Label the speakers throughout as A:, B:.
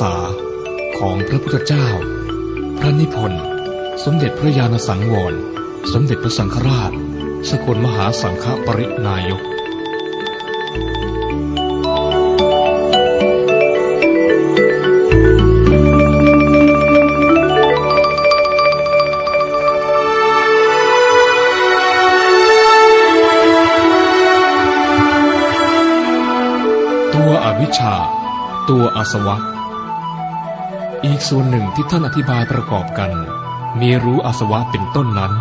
A: ษาของพระพุทธเจ้า พระนิพนธ์ สมเด็จพระญาณสังวร สมเด็จพระสังฆราช สกลมหาสังฆปรินายกตัวอวิชชา ตัวอาสวะ อีกส่วนหนึ่งที่ท่านอธิบายประกอบกัน มีรู้อาสวะเป็นต้นนั้น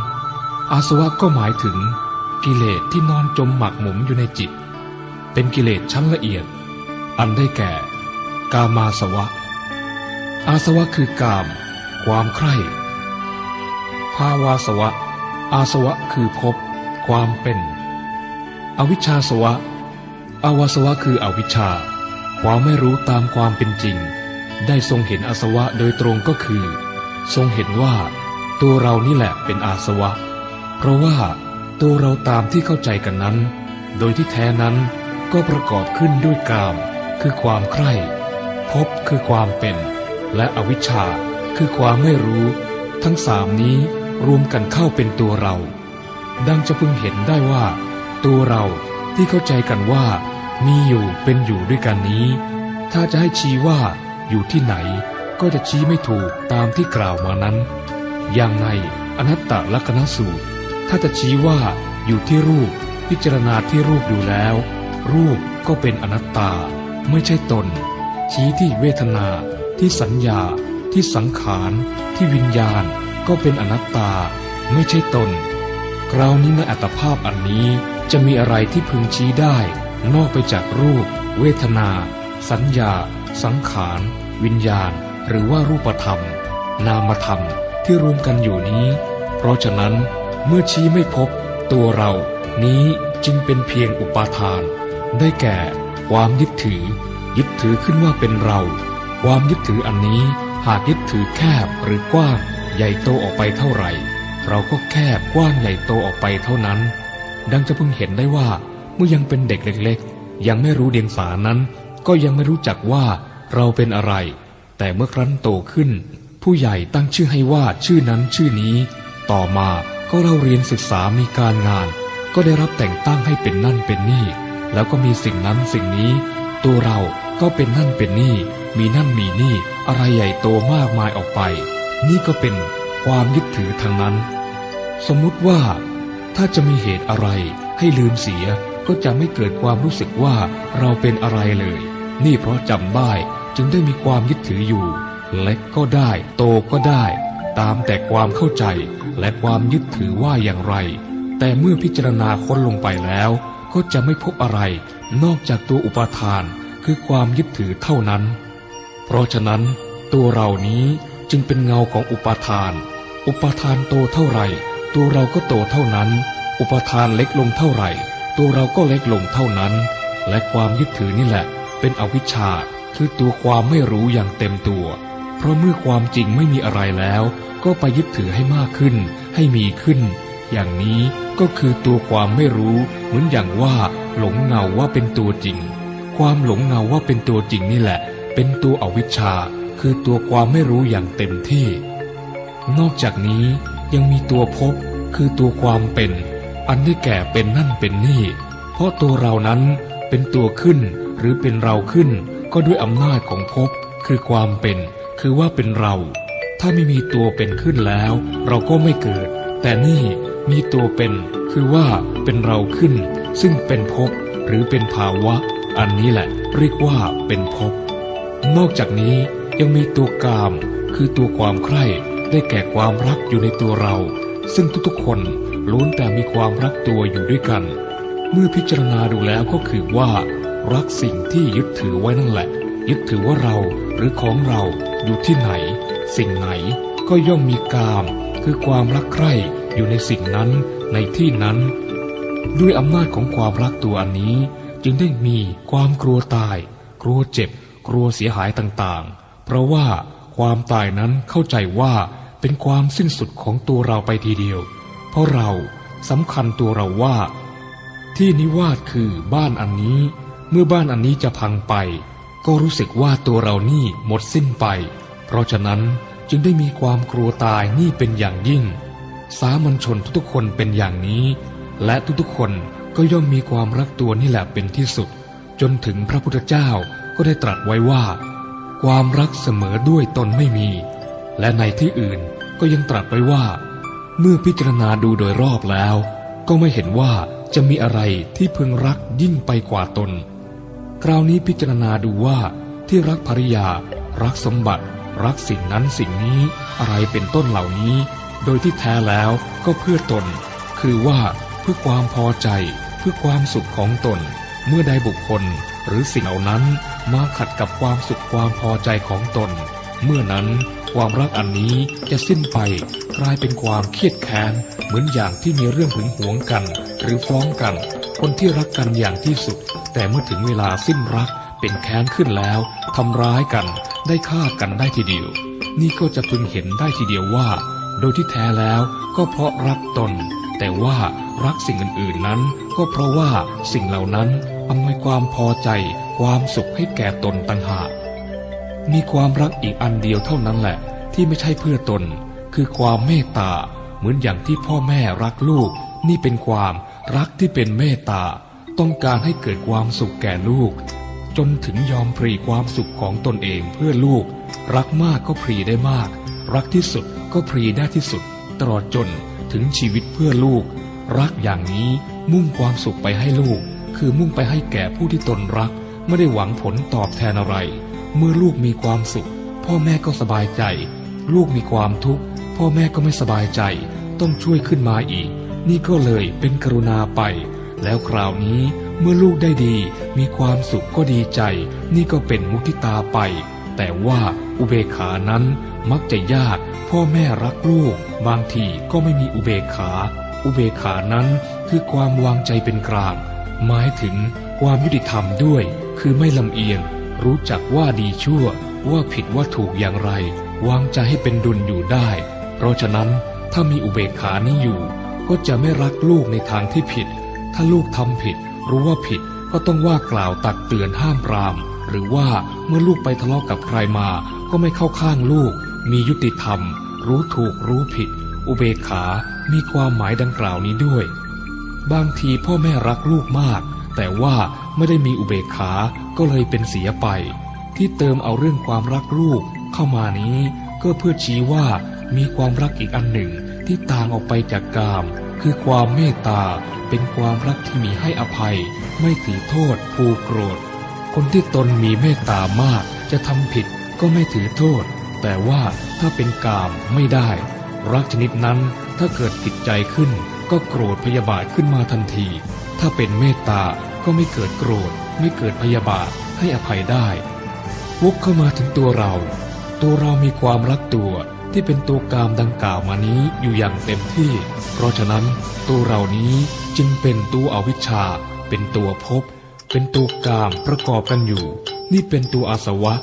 A: อาสวะก็หมายถึง กิเลสที่นอนจมหมักหมมอยู่ในจิต เป็นกิเลสชั้นละเอียด อันได้แก่ กามาสวะ อาสวะคือกาม ความใคร่ภาวาสวะ อาสวะคือภพความเป็น อวิชชาสวะอาวาสวะคืออวิชชา ความไม่รู้ตามความเป็นจริง ได้ทรงเห็นอาสวะโดยตรงก็คือ ทรงเห็นว่า ตัวเรานี่แหละเป็นอาสวะ เพราะว่าตัวเราตามที่เข้าใจกันนั้น โดยที่แท้นั้นก็ประกอบขึ้นด้วยกาม คือความใคร่ภพคือความเป็น และอวิชชาคือความไม่รู้ ทั้งสามนี้รวมกันเข้าเป็นตัวเรา ดังจะพึงเห็นได้ว่า ตัวเราที่เข้าใจกันว่า มีอยู่เป็นอยู่ด้วยกันนี้ ถ้าจะให้ชี้ว่า อยู่ที่ไหนก็จะชี้ไม่ถูกตามที่กล่าวมานั้น อย่างในอนัตตลักษณสูตร ถ้าจะชี้ว่าอยู่ที่รูปพิจารณาที่รูปดูแล้ว รูปก็เป็นอนัตตา ไม่ใช่ตน ชี้ที่เวทนา ที่สัญญา ที่สังขาร ที่วิญญาณ ก็เป็นอนัตตา ไม่ใช่ตนคราวนี้ในอัตภาพอันนี้จะมีอะไรที่พึงชี้ได้ นอกไปจากรูป เวทนา สัญญา สังขาร วิญญาณ หรือว่ารูปธรรม นามธรรมที่รวมกันอยู่นี้ เพราะฉะนั้นเมื่อชี้ไม่พบ ตัวเรานี้จึงเป็นเพียงอุปาทาน ได้แก่ความยึดถือ ยึดถือขึ้นว่าเป็นเรา ความยึดถืออันนี้หากยึดถือแคบหรือกว้างใหญ่โตออกไปเท่าไหร่ เราก็แคบกว้างใหญ่โตออกไปเท่านั้น ดังจะเพิ่งเห็นได้ว่าเมื่อยังเป็นเด็กเล็ก ๆ ยังไม่รู้เดียงสานั้น ก็ยังไม่รู้จักว่า เราเป็นอะไร แต่เมื่อครั้นโตขึ้น ผู้ใหญ่ตั้งชื่อให้ว่าชื่อนั้นชื่อนี้ ต่อมาก็เราเรียนศึกษามีการงาน ก็ได้รับแต่งตั้งให้เป็นนั่นเป็นนี่ แล้วก็มีสิ่งนั้นสิ่งนี้ ตัวเราก็เป็นนั่นเป็นนี่ มีนั่นมีนี่ อะไรใหญ่โตมากมายออกไป นี่ก็เป็นความยึดถือทางนั้น สมมุติว่า ถ้าจะมีเหตุอะไรให้ลืมเสียก็จะไม่เกิดความรู้สึกว่าเราเป็นอะไรเลย นี่เพราะจำได้จึงได้มีความยึดถืออยู่ เล็กก็ได้ โตก็ได้ ตามแต่ความเข้าใจและความยึดถือว่าอย่างไร แต่เมื่อพิจารณาค้นลงไปแล้ว ก็จะไม่พบอะไร นอกจากตัวอุปทานคือความยึดถือเท่านั้น เพราะฉะนั้น ตัวเรานี้จึงเป็นเงาของอุปทาน อุปทานโตเท่าไหร่ ตัวเราก็โตเท่านั้น อุปทานเล็กลงเท่าไหร่ ตัวเราก็เล็กลงเท่านั้น และความยึดถือนี่แหละ เป็นอวิชชาคือตัวความไม่รู้อย่างเต็มตัว เพราะเมื่อความจริงไม่มีอะไรแล้ว ก็ไปยึดถือให้มากขึ้น ให้มีขึ้น อย่างนี้ก็คือตัวความไม่รู้เหมือนอย่างว่า หลงเงาว่าเป็นตัวจริง ความหลงเงาว่าเป็นตัวจริงนี่แหละ เป็นตัวอวิชชา คือตัวความไม่รู้อย่างเต็มที่ นอกจากนี้ยังมีตัวภพคือตัวความเป็น อันได้แก่เป็นนั่นเป็นนี่ เพราะตัวเรานั้น เป็นตัวขึ้นหรือเป็นเราขึ้น ก็ด้วยอำนาจของภพคือความเป็น คือว่าเป็นเรา ถ้าไม่มีตัวเป็นขึ้นแล้ว เราก็ไม่เกิด แต่นี่มีตัวเป็น คือว่าเป็นเราขึ้น ซึ่งเป็นภพหรือเป็นภาวะ อันนี้แหละเรียกว่าเป็นภพนอกจากนี้ยังมีตัวกาม คือตัวความใคร่ได้แก่ความรักอยู่ในตัวเรา ซึ่งทุกๆคนล้วนแต่มีความรักตัวอยู่ด้วยกัน เมื่อพิจารณาดูแล้วก็คือว่า รักสิ่งที่ยึดถือไว้นั่นแหละ ยึดถือว่าเราหรือของเราอยู่ที่ไหน สิ่งไหนก็ย่อมมีกาม คือความรักใคร่อยู่ในสิ่งนั้นในที่นั้น ด้วยอำนาจของความรักตัวอันนี้ จึงได้มีความกลัวตาย กลัวเจ็บ กลัวเสียหายต่างๆ เพราะว่าความตายนั้นเข้าใจว่าเป็นความสิ้นสุดของตัวเราไปทีเดียว เพราะเราสำคัญตัวเราว่า ที่นิวาสคือบ้านอันนี้ เมื่อบ้านอันนี้จะพังไป ก็รู้สึกว่าตัวเรานี่หมดสิ้นไป เพราะฉะนั้นจึงได้มีความกลัวตายนี่เป็นอย่างยิ่ง สามัญชนทุกๆคนเป็นอย่างนี้ และทุกๆคนก็ย่อมมีความรักตัวนี่แหละเป็นที่สุด จนถึงพระพุทธเจ้าก็ได้ตรัสไว้ว่า ความรักเสมอด้วยตนไม่มี และในที่อื่นก็ยังตรัสไว้ว่า เมื่อพิจารณาดูโดยรอบแล้ว ก็ไม่เห็นว่า จะมีอะไรที่พึงรักยิ่งไปกว่าตน คราวนี้พิจารณาดูว่าที่รักภริยา รักสมบัติ รักสิ่งนั้นสิ่งนี้อะไรเป็นต้นเหล่านี้ โดยที่แท้แล้วก็เพื่อตน คือว่าเพื่อความพอใจ เพื่อความสุขของตน เมื่อใดบุคคล หรือสิ่งเหล่านั้นมาขัดกับความสุขความพอใจของตน เมื่อนั้นความรักอันนี้จะสิ้นไปกลายเป็นความเครียดแค้น มือนอย่างที่มีเรื่องหึงหวงกัน หรือฟ้องกัน คนที่รักกันอย่างที่สุด แต่เมื่อถึงเวลาสิ้นรักเป็นแค้นขึ้นแล้วทำร้ายกันได้ฆ่ากันได้ทีเดียว นี่ก็จะพึงเห็นได้ทีเดียวว่า โดยที่แท้แล้วก็เพราะรักตน แต่ว่ารักสิ่งอื่นๆนั้น ก็เพราะว่าสิ่งเหล่านั้นอำนวยความพอใจ ความสุขให้แก่ตนต่างหากมีความรักอีกอันเดียวเท่านั้นแหละ ที่ไม่ใช่เพื่อตน คือความเมตตา เหมือนอย่างที่พ่อแม่รักลูก นี่เป็นความรักที่เป็นเมตตา ต้องการให้เกิดความสุขแก่ลูก จนถึงยอมพรีความสุขของตนเองเพื่อลูก รักมากก็พรีได้มาก รักที่สุดก็พรีได้ที่สุด ตลอดจนถึงชีวิตเพื่อลูก รักอย่างนี้มุ่งความสุขไปให้ลูก คือมุ่งไปให้แก่ผู้ที่ตนรัก ไม่ได้หวังผลตอบแทนอะไร เมื่อลูกมีความสุข พ่อแม่ก็สบายใจ ลูกมีความทุกข์ พ่อแม่ก็ไม่สบายใจต้องช่วยขึ้นมาอีก นี่ก็เลยเป็นกรุณาไป แล้วคราวนี้เมื่อลูกได้ดี มีความสุขก็ดีใจ นี่ก็เป็นมุทิตาไป แต่ว่าอุเบกขานั้นมักจะยาก พ่อแม่รักลูก บางทีก็ไม่มีอุเบกขา อุเบกขานั้นคือความวางใจเป็นกลาง หมายถึงความยุติธรรมด้วย คือไม่ลำเอียง รู้จักว่าดีชั่ว ว่าผิดว่าถูกอย่างไร วางใจให้เป็นดุลอยู่ได้ เพราะฉะนั้นถ้ามีอุเบกขานี้อยู่ ก็จะไม่รักลูกในทางที่ผิด ถ้าลูกทำผิด รู้ว่าผิดก็ต้องว่ากล่าวตักเตือนห้ามปราม หรือว่าเมื่อลูกไปทะเลาะกับใครมา ก็ไม่เข้าข้างลูก มียุติธรรม รู้ถูกรู้ผิด อุเบกขามีความหมายดังกล่าวนี้ด้วย บางทีพ่อแม่รักลูกมาก แต่ว่าไม่ได้มีอุเบกขาก็เลยเป็นเสียไป ที่เติมเอาเรื่องความรักลูกเข้ามานี้ ก็เพื่อชี้ว่า มีความรักอีกอันหนึ่งที่ต่างออกไปจากกาม คือความเมตตาเป็นความรักที่มีให้อภัย ไม่ถือโทษผูกโกรธ คนที่ตนมีเมตตามากจะทำผิดก็ไม่ถือโทษ แต่ว่าถ้าเป็นกามไม่ได้ รักชนิดนั้นถ้าเกิดผิดใจขึ้น ก็โกรธพยาบาทขึ้นมาทันที ถ้าเป็นเมตตาก็ไม่เกิดโกรธ ไม่เกิดพยาบาทให้อภัยได้วกเข้ามาถึงตัวเรา ตัวเรามีความรักตัว ที่เป็นตัวกามดังกล่าวมานี้อยู่อย่างเต็มที่ เพราะฉะนั้นตัวเรานี้จึงเป็นตัวอวิชชา เป็นตัวภพเป็นตัวกามประกอบกันอยู่ นี่เป็นตัวอาสวะ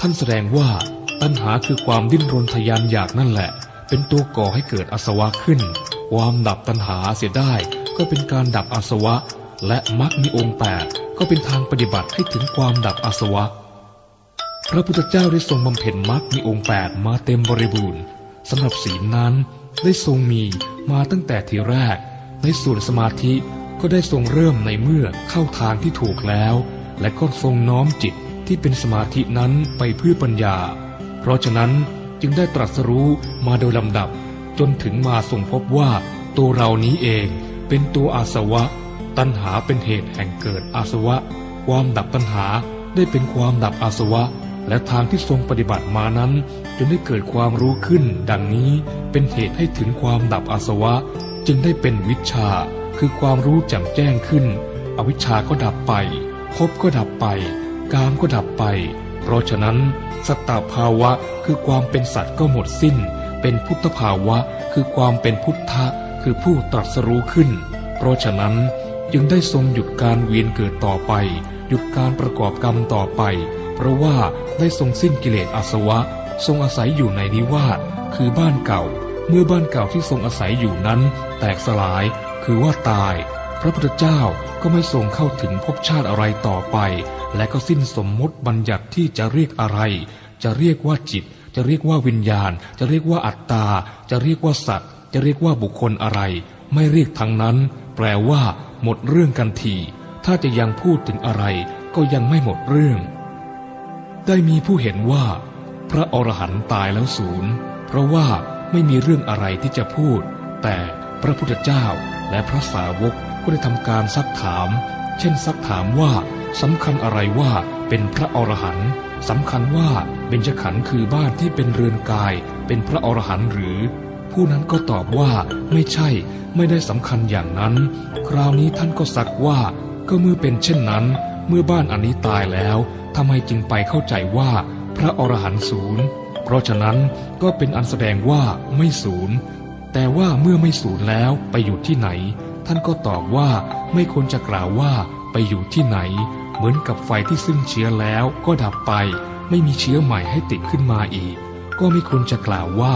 A: ท่านแสดงว่า ตัณหาคือความดิ้นรนทยานอยากนั่นแหละ เป็นตัวก่อให้เกิดอาสวะขึ้น ความดับตัณหาเสียได้ ก็เป็นการดับอาสวะ และมรรคมีองค์แปดก็เป็นทางปฏิบัติให้ถึงความดับอาสวะ พระพุทธเจ้าได้ทรงบำเพ็ญมรรคมีองค์แปดมาเต็มบริบูรณ์สำหรับศีลนั้นได้ทรงมีมาตั้งแต่ทีแรก ในส่วนสมาธิก็ได้ทรงเริ่มในเมื่อเข้าทางที่ถูกแล้ว และก็ทรงน้อมจิตที่เป็นสมาธินั้นไปเพื่อปัญญา เพราะฉะนั้นจึงได้ตรัสรู้มาโดยลำดับ จนถึงมาทรงพบว่า ตัวเรานี้เองเป็นตัวอาสวะ ตัณหาเป็นเหตุแห่งเกิดอาสวะ ความดับตัณหาได้เป็นความดับอาสวะ และทางที่ทรงปฏิบัติมานั้นจนได้เกิดความรู้ขึ้น ดังนี้เป็นเหตุให้ถึงความดับอาสวะ จึงได้เป็นวิชา คือความรู้แจ่มแจ้งขึ้น อวิชชาก็ดับไปภพก็ดับไป กามก็ดับไป เพราะฉะนั้น สัตตภาวะคือความเป็นสัตว์ก็หมดสิ้น เป็นพุทธภาวะคือความเป็นพุทธะคือผู้ตรัสรู้ขึ้น เพราะฉะนั้นจึงได้ทรงหยุดการเวียนเกิดต่อไป หยุดการประกอบกรรมต่อไป เพราะว่าได้ทรงสิ้นกิเลสอาสวะ ทรงอาศัยอยู่ในนิวาสคือบ้านเก่า เมื่อบ้านเก่าที่ทรงอาศัยอยู่นั้น แตกสลาย คือว่าตาย พระพุทธเจ้าก็ไม่ทรงเข้าถึงภพชาติอะไรต่อไป และก็สิ้นสมมติบัญญัติที่จะเรียกอะไร จะเรียกว่าจิต จะเรียกว่าวิญญาณ จะเรียกว่าอัตตา จะเรียกว่าสัตว์ จะเรียกว่าบุคคลอะไร ไม่เรียกทั้งนั้น แปลว่า หมดเรื่องกันทีถ้าจะยังพูดถึงอะไรก็ยังไม่หมดเรื่อง ได้มีผู้เห็นว่า พระอรหันต์ตายแล้วศูนย์เพราะว่าไม่มีเรื่องอะไรที่จะพูด แต่พระพุทธเจ้าและพระสาวกก็ได้ทำการซักถาม เช่นซักถามว่าสำคัญอะไรว่าเป็นพระอรหันต์สำคัญว่าเบญจขันธ์คือบ้านที่เป็นเรือนกาย เป็นพระอรหันต์หรือ ผู้นั้นก็ตอบว่าไม่ใช่ไม่ได้สำคัญอย่างนั้น คราวนี้ท่านก็ซักว่า ก็เมื่อเป็นเช่นนั้น เมื่อบ้านอันนี้ตายแล้ว ทำไมจึงไปเข้าใจว่าพระอรหันต์ศูนย์ เพราะฉะนั้นก็เป็นอันแสดงว่าไม่ศูนย์ แต่ว่าเมื่อไม่สูญแล้วไปอยู่ที่ไหน ท่านก็ตอบว่าไม่ควรจะกล่าวว่าไปอยู่ที่ไหน เหมือนกับไฟที่ซึ่งเชื้อแล้วก็ดับไป ไม่มีเชื้อใหม่ให้ติดขึ้นมาอีก ก็ไม่ควรจะกล่าวว่า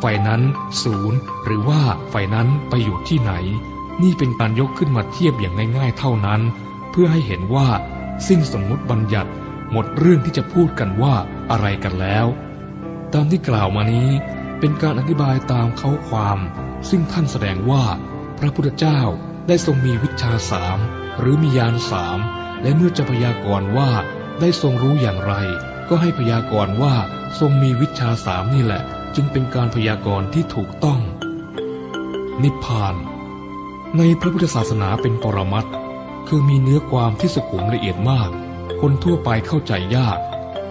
A: ไฟนั้นศูนย์ หรือว่าไฟนั้นไปอยู่ที่ไหน นี่เป็นการยกขึ้นมาเทียบอย่างง่าย ๆ เท่านั้น เพื่อให้เห็นว่า สิ้นสมมุติบัญญัติ หมดเรื่องที่จะพูดกันว่าอะไรกันแล้ว ตามที่กล่าวมานี้เป็นการอธิบายตามเขาความ ซึ่งท่านแสดงว่า พระพุทธเจ้าได้ทรงมีวิชาสามหรือมียานสามและเมื่อจะพยากรณ์ว่าได้ทรงรู้อย่างไร ก็ให้พยากรณ์ว่าทรงมีวิชาสามนี่แหละ จึงเป็นการพยากรณ์ที่ถูกต้อง นิพพาน ในพระพุทธศาสนาเป็นปรมัตคือมีเนื้อความที่สุขุมละเอียดมาก คนทั่วไปเข้าใจยาก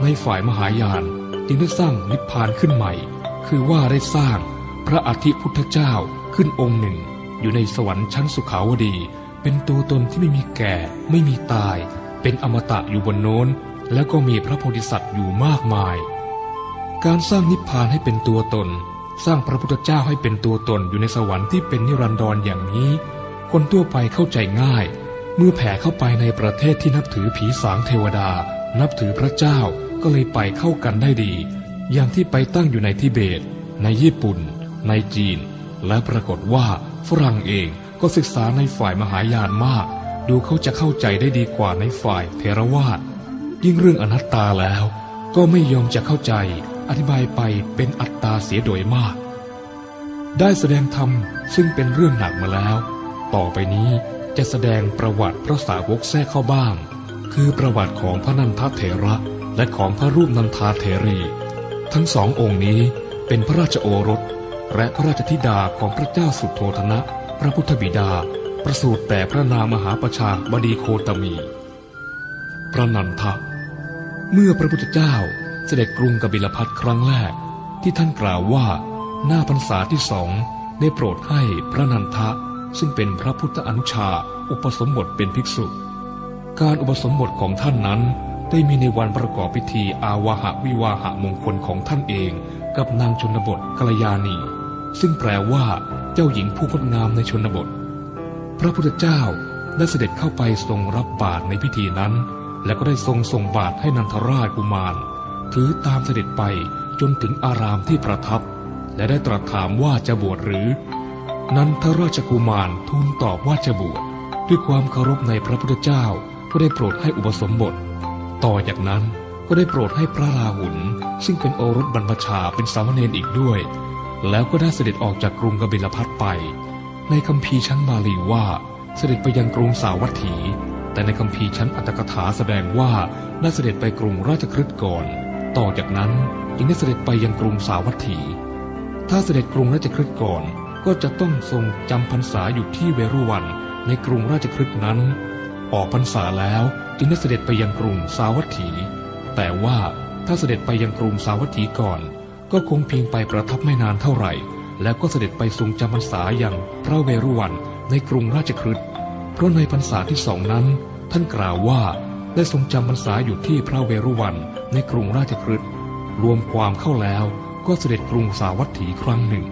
A: ในฝ่ายมหายานจึงได้สร้างนิพพานขึ้นใหม่ คือว่าได้สร้างพระอธิพุทธเจ้าขึ้นองค์หนึ่ง อยู่ในสวรรค์ชั้นสุขาวดี เป็นตัวตนที่ไม่มีแก่ ไม่มีตาย เป็นอมตะอยู่บนโน้น แล้วก็มีพระโพธิสัตว์อยู่มากมาย การสร้างนิพพานให้เป็นตัวตน สร้างพระพุทธเจ้าให้เป็นตัวตนอยู่ในสวรรค์ที่เป็นนิรันดรออย่างนี้ คนทั่วไปเข้าใจง่าย เมื่อแผ่เข้าไปในประเทศที่นับถือผีสางเทวดา นับถือพระเจ้าก็เลยไปเข้ากันได้ดี อย่างที่ไปตั้งอยู่ในทิเบต ในญี่ปุ่น ในจีน และปรากฏว่าฝรั่งเองก็ศึกษาในฝ่ายมหายานมาก ดูเขาจะเข้าใจได้ดีกว่าในฝ่ายเทรวาสยิ่งเรื่องอนัตตาแล้ว ก็ไม่ยอมจะเข้าใจ อธิบายไปเป็นอัตตาเสียโดยมาก ได้แสดงธรรมซึ่งเป็นเรื่องหนักมาแล้ว ต่อไปนี้ จะแสดงประวัติพระสาวกแทรกเข้าบ้าง คือประวัติของพระนันทเถระและของพระรูปนันทาเถรี ทั้งสององค์นี้เป็นพระราชโอรส และพระราชธิดาของพระเจ้าสุโธธนะ พระพุทธบิดา ประสูติแต่พระนามหาประชาบดีโคตมี พระนันทะ เมื่อพระพุทธเจ้าเสด็จกรุงกบิลพัทครั้งแรก ที่ท่านกล่าวว่าหน้าพรรษาที่สองได้โปรดให้พระนันทะ ซึ่งเป็นพระพุทธอนุชาอุปสมบทเป็นภิกษุ การอุปสมบทของท่านนั้น ได้มีในวันประกอบพิธีอาวาหะวิวาหะมงคลของท่านเองกับนางชนบทกัลยาณี ซึ่งแปลว่าเจ้าหญิงผู้งดงามในชนบท พระพุทธเจ้าได้เสด็จเข้าไปทรงรับบาตรในพิธีนั้น และก็ได้ทรงส่งบาตรให้นันทราชกุมาร ถือตามเสด็จไปจนถึงอารามที่ประทับ และได้ตรัสถามว่าจะบวชหรือ นั้นทราชกุมารทูลตอบว่าจะบวชด้วยความเคารพในพระพุทธเจ้าก็ได้โปรดให้อุปสมบท ต่อจากนั้นก็ได้โปรดให้พระราหุลซึ่งเป็นโอรสบรรพชาเป็นสามเณรอีกด้วย แล้วก็ได้เสด็จออกจากกรุงกบิลพัทไป ในคำพีชั้นบาลีว่าเสด็จไปยังกรุงสาวัตถี แต่ในคำพีชั้นอัตถกถาแสดงว่าได้เสด็จไปกรุงราชคฤห์ก่อน ต่อจากนั้นจึงได้เสด็จไปยังกรุงสาวัตถี ถ้าเสด็จกรุงราชคฤห์ก่อน ก็จะต้องทรงจำพรรษาอยู่ที่เวรุวันในกรุงราชคฤห์นั้น ออกพรรษาแล้วจึงได้เสด็จไปยังกรุงสาวัตถี แต่ว่าถ้าเสด็จไปยังกรุงสาวัตถีก่อน ก็คงเพียงไปประทับไม่นานเท่าไหร่ แล้วก็เสด็จไปทรงจำพรรษาอย่างพระเวรุวันในกรุงราชคฤห์เพราะในพรรษาที่สองนั้น ท่านกล่าวว่าได้ทรงจำพรรษาอยู่ที่พระเวรุวันในกรุงราชคฤห์รวมความเข้าแล้วก็เสด็จกรุงสาวัตถีครั้งหนึ่ง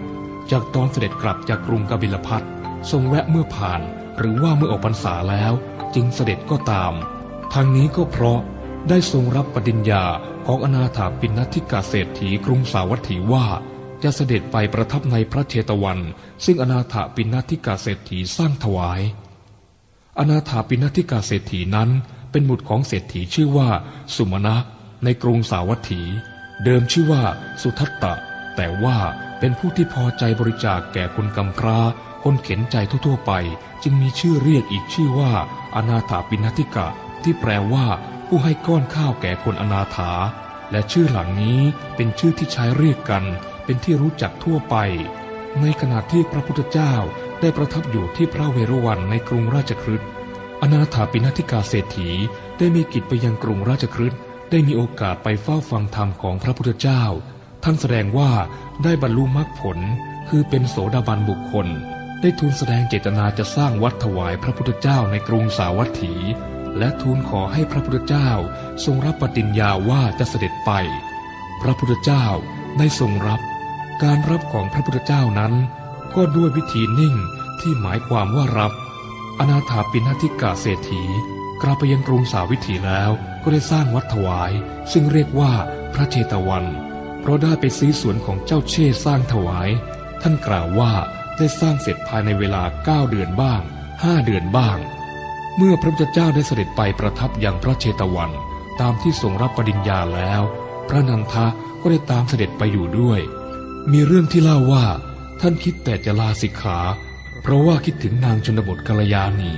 A: จากตอนเสด็จกลับจากกรุงกบิลพัททรงแวะเมื่อผ่าน หรือว่าเมื่อออกพรรษาแล้ว จึงเสด็จก็ตาม ทางนี้ก็เพราะได้ทรงรับปฏิญญาของอนาถาปินทิกาเศรษฐีกรุงสาวัตถีว่า จะเสด็จไปประทับในพระเชตวัน ซึ่งอนาถาปินทิกาเศรษฐีสร้างถวาย อนาถาปินทิกาเศรษฐีนั้นเป็นบุตรของเศรษฐีชื่อว่า สุมาณะในกรุงสาวัตถี เดิมชื่อว่าสุทัตตะ แต่ว่า เป็นผู้ที่พอใจบริจาคแก่คนกำพร้า คนเข็นใจทั่วๆไป จึงมีชื่อเรียกอีกชื่อว่า อนาถาปินทิกะ ที่แปลว่า ผู้ให้ก้อนข้าวแก่คนอนาถา และชื่อหลังนี้เป็นชื่อที่ใช้เรียกกัน เป็นที่รู้จักทั่วไป ในขณะที่พระพุทธเจ้าได้ประทับอยู่ที่พระเวรุวันในกรุงราชคฤห์อนาถาปินทิกาเศรษฐีได้มีกิจไปยังกรุงราชคฤห์ได้มีโอกาสไปเฝ้าฟังธรรมของพระพุทธเจ้า ท่านแสดงว่าได้บรรลุมรรคผล คือเป็นโสดาบันบุคคล ได้ทูลแสดงเจตนาจะสร้างวัดถวายพระพุทธเจ้าในกรุงสาวัตถี และทูลขอให้พระพุทธเจ้าทรงรับปฏิญญาว่าจะเสด็จไป พระพุทธเจ้าได้ทรงรับ การรับของพระพุทธเจ้านั้น ก็ด้วยวิธีนิ่งที่หมายความว่ารับ อนาถาปินทิกาเศรษฐีกลับไปยังกรุงสาวิถีแล้วก็ได้สร้างวัดถวาย ซึ่งเรียกว่าพระเชตวัน เพราะได้ไปซื้อสวนของเจ้าเช่สร้างถวาย ท่านกล่าวว่าได้สร้างเสร็จภายในเวลาเก้าเดือนบ้างห้าเดือนบ้าง เมื่อพระพุทธเจ้าได้เสด็จไปประทับยังพระเชตวัน ตามที่ทรงรับปริญญาแล้ว พระนันทะก็ได้ตามเสด็จไปอยู่ด้วย มีเรื่องที่เล่าว่า ท่านคิดแต่จะลาสิกขา เพราะว่าคิดถึงนางชนบทกัลยาณี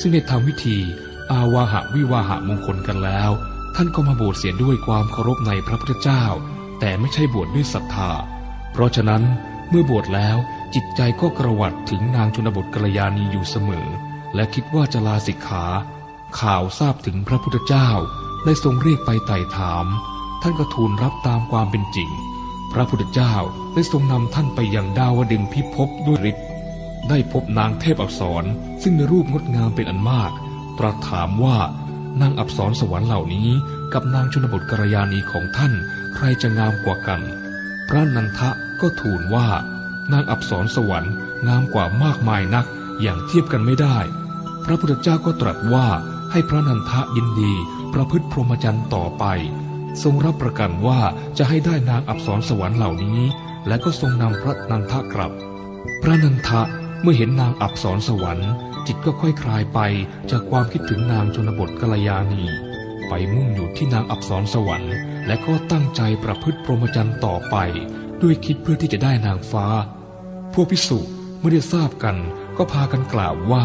A: ซึ่งได้ทำวิธีอาวาหะวิวาหะมงคลกันแล้ว ท่านก็มาบวชเสียด้วยความเคารพในพระพุทธเจ้า แต่ไม่ใช่บวชดด้วยศรัทธา เพราะฉะนั้นเมื่อบวชแล้วจิตใจก็กระวัดถึงนางชนบทกัลยาณีอยู่เสมอ และคิดว่าจะลาสิกขา ข่าวทราบถึงพระพุทธเจ้า ได้ทรงเรียกไปไต่ถาม ท่านก็ทูลรับตามความเป็นจริง พระพุทธเจ้าได้ทรงนำท่านไปยังดาวดึงพิภพด้วยฤทธิ์ได้พบนางเทพอักษรซึ่งมีรูปงดงามเป็นอันมาก ตรัสถามว่านางอักษรสวรรค์เหล่านี้กับนางชนบทกัลยาณีของท่าน ใครจะงามกว่ากัน พระนันทะก็ทูลว่านางอับสรสวรรค์งามกว่ามากมายนักอย่างเทียบกันไม่ได้ พระพุทธเจ้าก็ตรัสว่าให้พระนันทะยินดีประพฤติพรหมจรรย์ต่อไป ทรงรับประกันว่าจะให้ได้นางอับสรสวรรค์เหล่านี้ และก็ทรงนำพระนันทะกลับ พระนันทะเมื่อเห็นนางอับสรสวรรค์ จิตก็ค่อยคลายไปจากความคิดถึงนางชนบทกัลยาณี ไปมุ่งอยู่ที่นางอับสรสวรรค์ และก็ตั้งใจประพฤติพรหมจรรย์ต่อไป ด้วยคิดเพื่อที่จะได้นางฟ้า พวกพิสุเมื่อได้ทราบกันก็พากันกล่าวว่า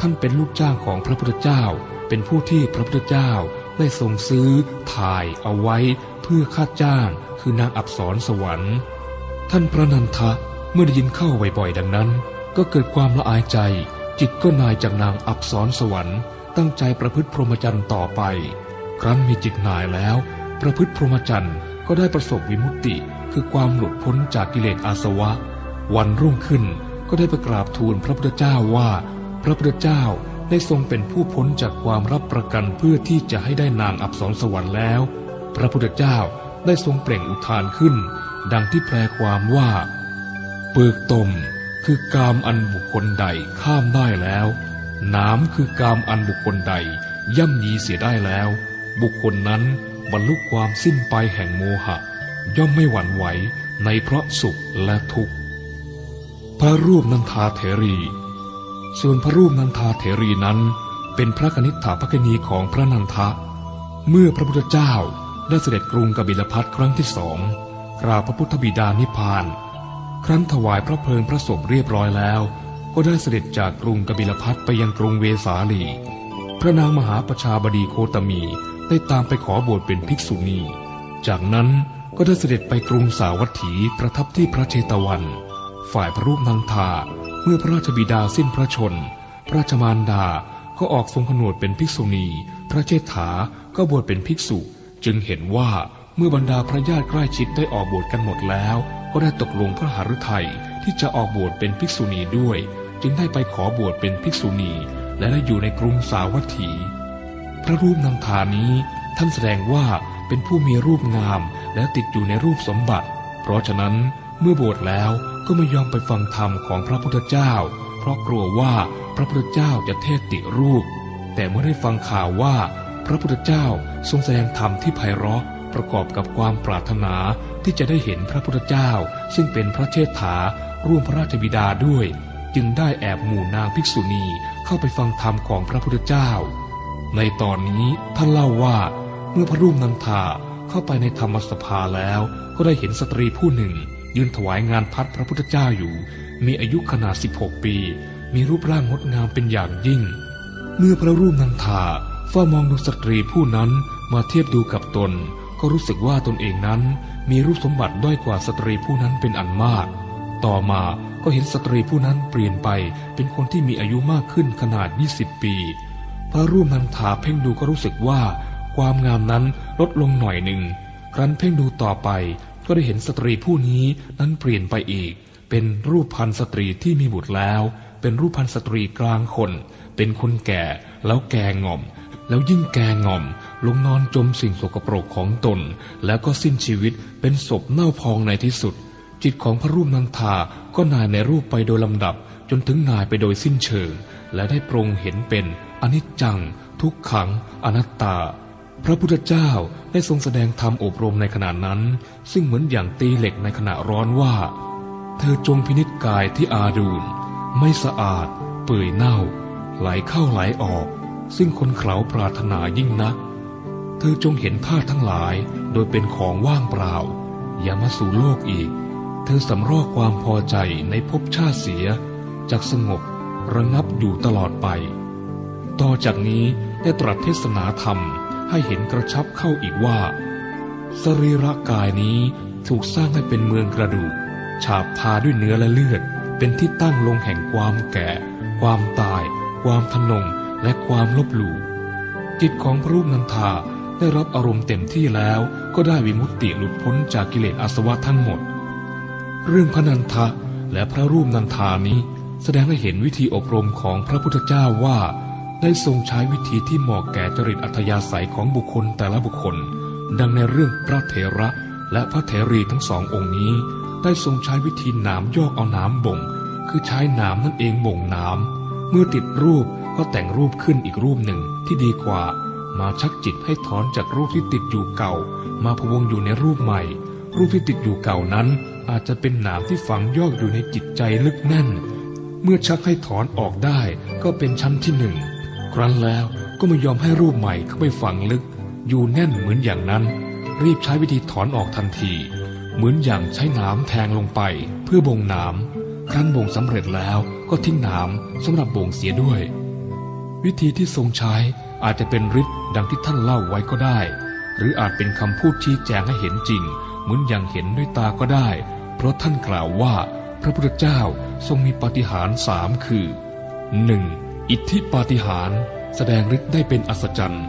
A: ท่านเป็นลูกจ้างของพระพุทธเจ้า เป็นผู้ที่พระพุทธเจ้าได้ทรงซื้อ ถ่ายเอาไว้ เพื่อค่าจ้างคือนางอับสรสวรรค์ ท่านพระนันทะเมื่อได้ยินเข้าบ่อยๆดังนั้น ก็เกิดความละอายใจ จิตก็นายจากนางอับสรสวรรค์ ตั้งใจประพฤติพรหมจรรย์ต่อไป ครั้นมีจิตนายแล้ว ประพฤติพรหมจรรย์ก็ได้ประสบวิมุตติ คือความหลุดพ้นจากกิเลสอาสวะ วันรุ่งขึ้นก็ได้ไปกราบทูลพระพุทธเจ้าว่า พระพุทธเจ้าได้ทรงเป็นผู้พ้นจากความรับประกันเพื่อที่จะให้ได้นางอับสรสวรรค์แล้ว พระพุทธเจ้าได้ทรงเปล่งอุทานขึ้น ดังที่แปลความว่า เปลือกตมคือกามอันบุคคลใดข้ามได้แล้ว น้ำคือกามอันบุคคลใด ย่ำยีเสียได้แล้ว บุคคลนั้นบรรลุความสิ้นไปแห่งโมหะ ย่อมไม่หวั่นไหวในเพราะสุขและทุกข์ พระรูปนันทาเถรี ส่วนพระรูปนันทาเถรีนั้น เป็นพระกนิษฐาภกนีของพระนันทะ เมื่อพระพุทธเจ้าได้เสด็จกรุงกบิลพัทครั้งที่สองกราบพระพุทธบิดานิพพาน ครั้นถวายพระเพลิงพระศพเรียบร้อยแล้ว ก็ได้เสด็จจากกรุงกบิลพัทไปยังกรุงเวสาลี พระนางมหาประชาบดีโคตมี ได้ตามไปขอบวชเป็นภิกษุณี จากนั้นก็ได้เสด็จไปกรุงสาวัตถีประทับที่พระเชตวัน ฝ่ายพระรูปนันทาเมื่อพระราชบิดาสิ้นพระชน พระราชมารดาก็ออกทรงผนวดเป็นภิกษุณี พระเชษฐาก็บวชเป็นภิกษุ จึงเห็นว่าเมื่อบรรดาพระญาติใกล้ชิดได้ออกบวชกันหมดแล้ว ก็ได้ตกลงพระหฤทัยที่จะออกบวชเป็นภิกษุณีด้วย จึงได้ไปขอบวชเป็นภิกษุณี และได้อยู่ในกรุงสาวัตถี พระรูปนำทานี้ ท่านแสดงว่าเป็นผู้มีรูปงามและติดอยู่ในรูปสมบัติ เพราะฉะนั้นเมื่อบวชแล้วก็ไม่ยอมไปฟังธรรมของพระพุทธเจ้า เพราะกลัวว่าพระพุทธเจ้าจะเทศติรูป แต่เมื่อได้ฟังข่าวว่าพระพุทธเจ้าทรงแสดงธรรมที่ไพเราะประกอบกับความปรารถนาที่จะได้เห็นพระพุทธเจ้า ซึ่งเป็นพระเชษฐาร่วมพระราชบิดาด้วย จึงได้แอบหมู่นางภิกษุณีเข้าไปฟังธรรมของพระพุทธเจ้า ในตอนนี้ท่านเล่าว่าเมื่อพระรูปนันทาเข้าไปในธรรมสภาแล้วก็ได้เห็นสตรีผู้หนึ่ง ยืนถวายงานพัดพระพุทธเจ้าอยู่ มีอายุขนาด 16 ปี มีรูปร่างงดงามเป็นอย่างยิ่ง เมื่อพระรูปนันทาเฝ้ามองดูสตรีผู้นั้นมาเทียบดูกับตน ก็รู้สึกว่าตนเองนั้น มีรูปสมบัติด้อยกว่าสตรีผู้นั้นเป็นอันมาก ต่อมาก็เห็นสตรีผู้นั้นเปลี่ยนไปเป็นคนที่มีอายุมากขึ้นขนาด 20 ปี พระรูปนันทาเพ่งดูก็รู้สึกว่า ความงามนั้นลดลงหน่อยหนึ่ง ครั้นเพ่งดูต่อไปก็ได้เห็นสตรีผู้นี้นั้นเปลี่ยนไปอีก เป็นรูปพันสตรีที่มีบุตรแล้ว เป็นรูปพันสตรีกลางคน เป็นคนแก่แล้วแก่ง่อม แล้วยิ่งแก่ง่อม ลงนอนจมสิ่งสกปรกของตน แล้วก็สิ้นชีวิตเป็นศพเน่าพองในที่สุด จิตของพระรูปนันทาก็นายในรูปไปโดยลำดับ จนถึงนายไปโดยสิ้นเชิง และได้ปรงเห็นเป็น อนิจจัง ทุกขัง อนัตตา พระพุทธเจ้าได้ทรงแสดงธรรมอบรมในขณะนั้น ซึ่งเหมือนอย่างตีเหล็กในขณะร้อนว่า เธอจงพินิจกายที่อาดูลไม่สะอาด เปื่อยเน่า ไหลเข้าไหลออก ซึ่งคนเขาปรารถนายิ่งนัก เธอจงเห็นธาตุทั้งหลายโดยเป็นของว่างเปล่า อย่ามาสู่โลกอีก เธอสำรอกความพอใจในภพชาติเสียจากสงบระงับอยู่ตลอดไป ต่อจากนี้ได้ตรัสเทศนาธรรมให้เห็นกระชับเข้าอีกว่า สรีระกายนี้ถูกสร้างให้เป็นเมืองกระดูก ฉาบทาด้วยเนื้อและเลือด เป็นที่ตั้งลงแห่งความแก่ ความตาย ความทนง และความลบหลู่จิตของพระรูปนันทาได้รับอารมณ์เต็มที่แล้วก็ได้วิมุตติหลุดพ้นจากกิเลสอาสวะทั้งหมด เรื่องพระนันทะและพระรูปนันทานี้ แสดงให้เห็นวิธีอบรมของพระพุทธเจ้าว่า ได้ทรงใช้วิธีที่เหมาะแก่จริตอัธยาศัยของบุคคลแต่ละบุคคล ดังในเรื่องพระเถระและพระเถรีทั้งสององค์นี้ ได้ทรงใช้วิธีหนามยอกเอาหนามบ่ง คือใช้หนามนั่นเองบ่งหนามเมื่อติดรูปก็แต่งรูปขึ้นอีกรูปหนึ่งที่ดีกว่า มาชักจิตให้ถอนจากรูปที่ติดอยู่เก่า มาพวงอยู่ในรูปใหม่ รูปที่ติดอยู่เก่านั้น อาจจะเป็นหนามที่ฝังยอกอยู่ในจิตใจลึกแน่น เมื่อชักให้ถอนออกได้ก็เป็นชั้นที่หนึ่ง ครั้นแล้วก็ไม่ยอมให้รูปใหม่เข้าไปฝังลึก อยู่แน่นเหมือนอย่างนั้น รีบใช้วิธีถอนออกทันที เหมือนอย่างใช้หนามแทงลงไปเพื่อบ่งหนามครั้นบ่งสำเร็จแล้วก็ทิ้งหนามสำหรับบ่งเสียด้วย วิธีที่ทรงใช้อาจจะเป็นฤทธิ์ดังที่ท่านเล่าไว้ก็ได้ หรืออาจเป็นคำพูดชี้แจงให้เห็นจริง เหมือนอย่างเห็นด้วยตาก็ได้ เพราะท่านกล่าวว่าพระพุทธเจ้าทรงมีปฏิหารสามคือ 1. อิทธิปาฏิหาริย์แสดงฤทธิ์ได้เป็นอัศจรรย์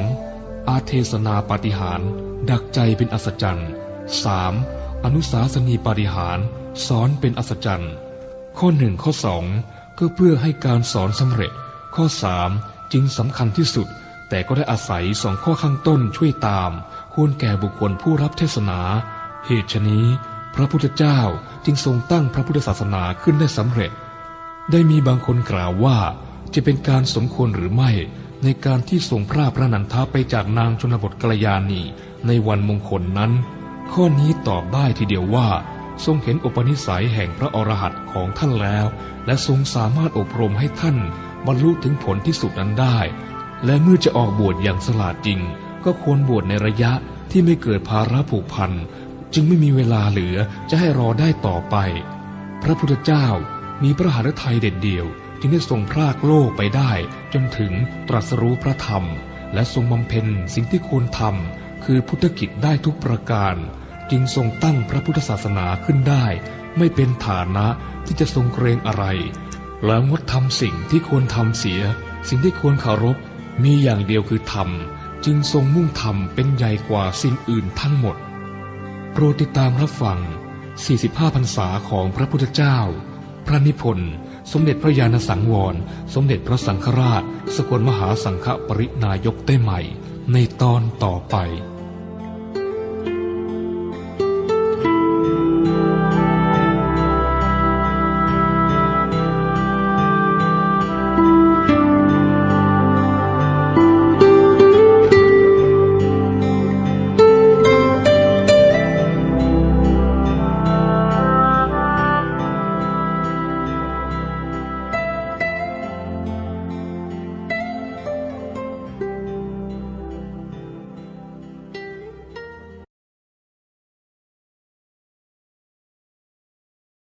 A: 2. อาเทศนาปาฏิหาริย์ดักใจเป็นอัศจรรย์ 3. อนุสาสนีปาฏิหาริย์สอนเป็นอัศจรรย์ ข้อหนึ่งข้อสองก็เพื่อให้การสอนสำเร็จ ข้อสามจึงสำคัญที่สุด แต่ก็ได้อาศัยสองข้อข้างต้นช่วยตาม ควรแก่บุคคลผู้รับเทศนา เหตุฉนี้ พระพุทธเจ้าจึงทรงตั้งพระพุทธศาสนาขึ้นได้สำเร็จ ได้มีบางคนกล่าวว่า จะเป็นการสมควรหรือไม่ ในการที่ทรงพระพระนันทาไปจากนางชนบทกัลยาณีในวันมงคลนั้น ข้อนี้ตอบได้ทีเดียวว่า ทรงเห็นอุปนิสัยแห่งพระอรหันต์ของท่านแล้ว และทรงสามารถอบรมให้ท่านบรรลุถึงผลที่สุดนั้นได้ และเมื่อจะออกบวชอย่างสลาดจริง ก็ควรบวชในระยะที่ไม่เกิดภาระผูกพันจึงไม่มีเวลาเหลือจะให้รอได้ต่อไป พระพุทธเจ้ามีพระหฤทัยเด็ดเดี่ยว จึงได้ทรงพรากโลกไปได้ จนถึงตรัสรู้พระธรรม และทรงบำเพ็ญสิ่งที่ควรทำคือพุทธกิจได้ทุกประการ จึงทรงตั้งพระพุทธศาสนาขึ้นได้ ไม่เป็นฐานะที่จะทรงเกรงอะไร แล้วงดทำสิ่งที่ควรทำเสีย สิ่งที่ควรเคารพ มีอย่างเดียวคือธรรม จึงทรงมุ่งธรรมเป็นใหญ่กว่าสิ่งอื่นทั้งหมด โปรดติดตามรับฟัง 45พรรษาของพระพุทธเจ้า พระนิพนธ์ สมเด็จพระญาณสังวร สมเด็จพระสังฆราช สกลมหาสังฆปรินายกได้ใหม่ ในตอนต่อไป